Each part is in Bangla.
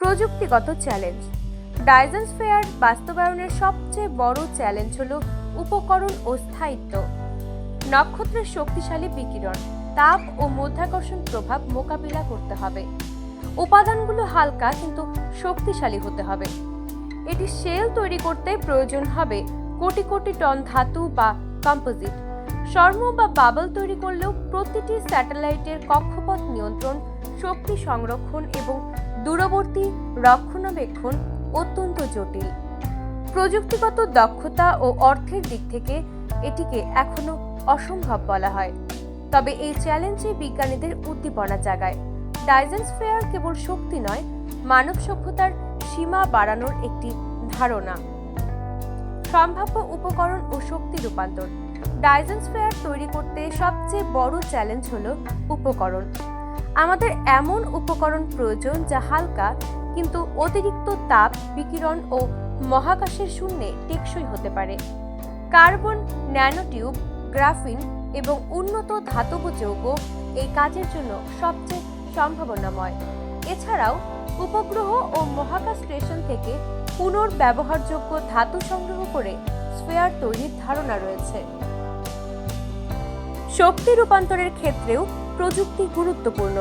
প্রযুক্তিগত চ্যালেঞ্জ। ডাইজেন্স ফেয়ার বাস্তবায়নের সবচেয়ে বড় চ্যালেঞ্জ হল উপকরণ ও স্থায়িত্ব। নক্ষত্রের শক্তিশালী বিকিরণ, তাপ ও মধ্যাকর্ষণ প্রভাব মোকাবিলা করতে হবে। উপাদানগুলো হালকা কিন্তু শক্তিশালী হতে হবে। এটি শেল তৈরি করতে প্রয়োজন হবে কোটি কোটি টন ধাতু বা কম্পোজিট। শর্ম বা বাবল তৈরি করলেও প্রতিটি স্যাটেলাইটের কক্ষপথ নিয়ন্ত্রণ শক্তি সংরক্ষণ এবং দূরবর্তী রক্ষণাবেক্ষণ অত্যন্ত জটিল। প্রযুক্তিগত দক্ষতা ও অর্থের দিক থেকে এটিকে এখনও অসম্ভব বলা হয়। তবে এই চ্যালেঞ্জে বিজ্ঞানীদের উদ্দীপনা জাগায়। ডাইজেন্স ফেয়ার কেবল শক্তি নয়, মানব সভ্যতার সীমা বাড়ানোর একটি ধারণা। সম্ভাব্য উপকরণ ও শক্তি রূপান্তর। ডাইজেন্স ফেয়ার তৈরি করতে সবচেয়ে বড় চ্যালেঞ্জ হল উপকরণ। আমাদের এমন উপকরণ প্রয়োজন যা হালকা কিন্তু অতিরিক্ত তাপ, বিকিরণ ও মহাকাশের শূন্যে টেকসই হতে পারে। কার্বন ন্যানোটিউব, গ্রাফিন এবং উন্নত ধাতব যৌগ এই কাজের জন্য সবচেয়ে সম্ভাবনাময়। এছাড়াও, উপগ্রহ ও মহাকাশ স্টেশন থেকে পুনর্ব্যবহারযোগ্য ধাতু সংগ্রহ করে স্ফেয়ার তৈরির ধারণা রয়েছে। শক্তি রূপান্তরের ক্ষেত্রেও প্রযুক্তি গুরুত্বপূর্ণ।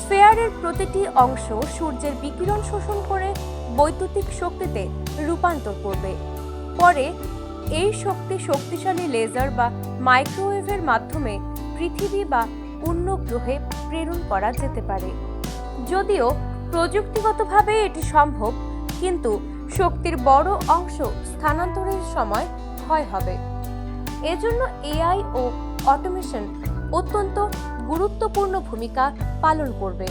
স্ফেয়ারের প্রতিটি অংশ সূর্যের বিকিরণ শোষণ করে বৈদ্যুতিক শক্তিতে রূপান্তর করবে। পরে, এই শক্তি শক্তিশালী লেজার বা মাইক্রোওয়েভের মাধ্যমে পৃথিবী বা অন্য গ্রহে প্রেরণ করা যেতে পারে। যদিও প্রযুক্তিগতভাবে এটি সম্ভব, কিন্তু শক্তির বড় অংশ স্থানান্তরের সময় ক্ষয় হবে। এজন্য এআই ও অটোমেশন অত্যন্ত গুরুত্বপূর্ণ ভূমিকা পালন করবে।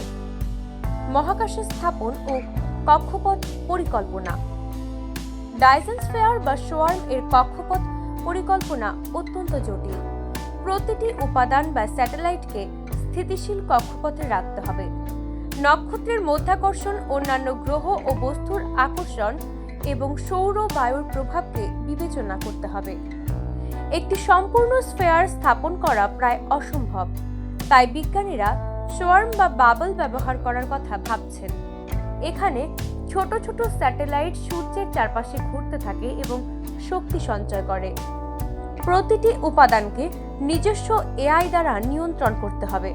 মহাকাশে স্থাপন ও কক্ষপথ পরিকল্পনা। ডাইজেন্স ফেয়ার বা সোয়ার্ম এর কক্ষপথ পরিকল্পনা অত্যন্ত জটিল। প্রতিটি উপাদান বা স্যাটেলাইটকে স্থিতিশীল কক্ষপথে রাখতে হবে। নক্ষত্রের মধ্যাকর্ষণ, অন্যান্য গ্রহ ও বস্তুর আকর্ষণ এবং সৌর বায়ুর প্রভাবকে বিবেচনা করতে হবে। একটি সম্পূর্ণ স্ফেয়ার স্থাপন করা প্রায় অসম্ভব। তাই বিজ্ঞানীরা সোয়ার্ম বা বাবল ব্যবহার করার কথা ভাবছেন। এখানে ছোট ছোট স্যাটেলাইট সূর্যের চারপাশে ঘুরতে থাকে এবং শক্তি সঞ্চয় করে। প্রতিটি উপাদানকে নিজস্ব এআই দ্বারা নিয়ন্ত্রণ করতে হবে,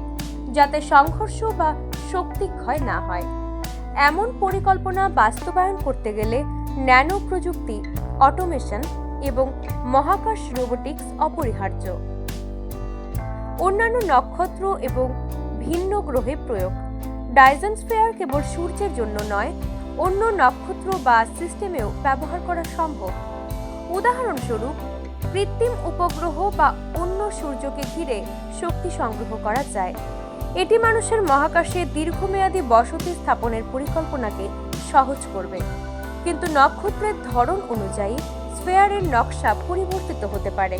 যাতে সংঘর্ষ বা শক্তি ক্ষয় না হয়। এমন পরিকল্পনা বাস্তবায়ন করতে গেলে ন্যানো প্রযুক্তি, অটোমেশন এবং মহাকাশ রোবোটিক্স অপরিহার্য। অন্যান্য নক্ষত্র এবং ভিন্ন গ্রহে প্রয়োগ। ডাইজেন্স ফেয়ার কেবল সূর্যের জন্য নয়, অন্য নক্ষত্র বা সিস্টেমেও ব্যবহার করা সম্ভব। উদাহরণস্বরূপ, কৃত্রিম উপগ্রহ বা অন্য সূর্যকে ঘিরে শক্তি সংগ্রহ করা যায়। এটি মানুষের মহাকাশে দীর্ঘমেয়াদী বসতি স্থাপনের পরিকল্পনাকে সহজ করবে। কিন্তু নক্ষত্রের ধরন অনুযায়ী স্ফেয়ারের নকশা পরিবর্তিত হতে পারে।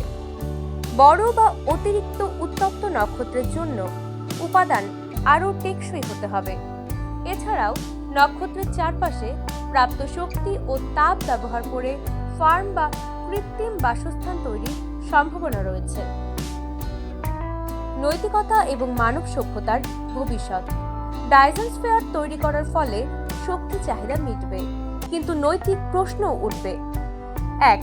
বড় বা অতিরিক্ত উত্তপ্ত নক্ষত্রের জন্য উপাদান আরও টেকসই হতে হবে। এছাড়াও, নক্ষত্রের চারপাশে প্রাপ্ত শক্তি ও তাপ ব্যবহার করে ফার্ম বা কৃত্রিম বাসস্থান তৈরির সম্ভাবনা রয়েছে। নৈতিকতা এবং মানব সভ্যতার ভবিষ্যৎ। ডাইজেন্স ফেয়ার তৈরি করার ফলে শক্তি চাহিদা মিটবে, কিন্তু নৈতিক প্রশ্নও উঠবে। এক,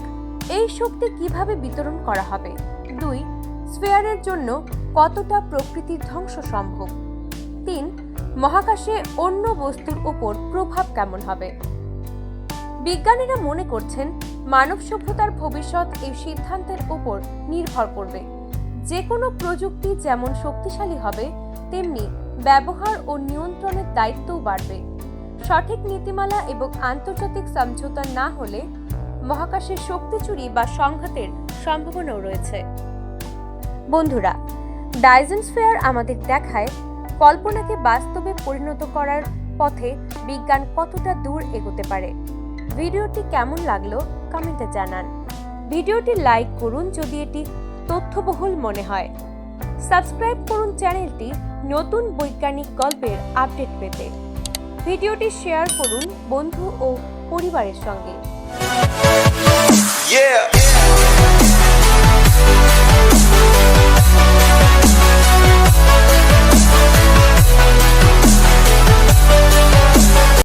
এই শক্তি কীভাবে বিতরণ করা হবে? দুই, স্ফেয়ারের জন্য কতটা প্রকৃতির ধ্বংস সম্ভব? তিন, মহাকাশে অন্য বস্তুর উপর প্রভাব কেমন হবে? বিজ্ঞানীরা মনে করছেন মানব সভ্যতার ভবিষ্যৎ এই সিদ্ধান্তের উপর নির্ভর করবে। যে কোনো প্রযুক্তি যেমন শক্তিশালী হবে, তেমনি ব্যবহার ও নিয়ন্ত্রণের দায়িত্বও বাড়বে। সঠিক নীতিমালা এবং আন্তর্জাতিক সমঝোতা না হলে মহাকাশের শক্তি চুরি বা সংঘাতের সম্ভাবনাও রয়েছে। বন্ধুরা ডাইজেন্স ফেয়ার আমাদের দেখায় কল্পনাকে বাস্তবে পরিণত করার পথে বিজ্ঞান কতটা দূর এগোতে পারে। ভিডিওটি কেমন লাগল কমেন্টে জানান। ভিডিওটি লাইক করুন যদি এটি তথ্যবহুল মনে হয়। সাবস্ক্রাইব করুন চ্যানেলটি নতুন বৈজ্ঞানিক গল্পের আপডেট পেতে। ভিডিওটি শেয়ার করুন বন্ধু ও পরিবারের সঙ্গে। Yeah.